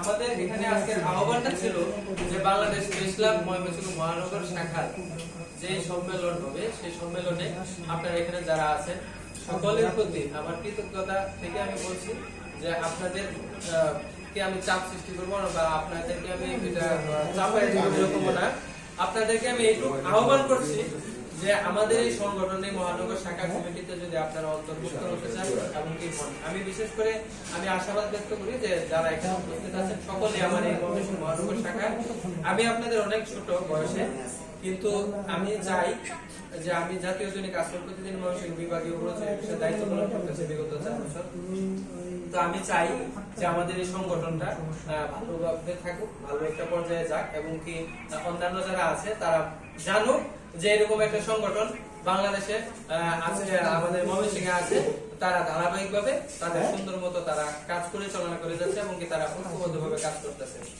আমাদের এখানে আজকের আহ্বানটা ছিল যে বাংলাদেশ ক্লাব ময়মনসিংহ মহানগর শাখার যে সম্মেলন হবে, সেই সম্মেলনে আপনারা এখানে যারা আছেন, সকলের প্রতি আমার কৃতজ্ঞতা থেকে আমি বলছি যে আপনাদের কে আমি চাপ সৃষ্টি করব না বা আপনাদেরকে আমি এটা না। আপনাদেরকে আমি একটু আহ্বান করছি যে আমাদের এই সংগঠনে মহানগর শাখা কমিটিতে যদি আপনারা অন্তর্ভুক্ত হতে চান, এমনকি হন আমি বিশেষ করে আমি আশাবাদ ব্যক্ত করি যে যারা এখানে উপস্থিত আছেন, সকলে আমার এই মহানগর শাখা আমি আপনাদের অনেক ছোট বয়সে, কিন্তু আমি চাই যে আমি জাতীয় কাজ করি প্রতিদিন ময়মনসিংহ বিভাগীয় প্রজেক্টের দায়িত্ব পালন করতেছি বিগত চার বছর। তো আমি চাই যে আমাদের এই সংগঠনটা ভালোভাবে থাকুক, ভালো একটা পর্যায়ে যাক, এবং কি অন্যান্য যারা আছে, তারা জানুক যে এরকম একটা সংগঠন বাংলাদেশে আছে আমাদের ময়মনসিংহে আছে তারা ধারাবাহিকভাবে তাদের সুন্দর মতো তারা কাজ করে পরিচালনা করে যাচ্ছে এবং কি তারা ঐক্যবদ্ধভাবে কাজ করতেছে।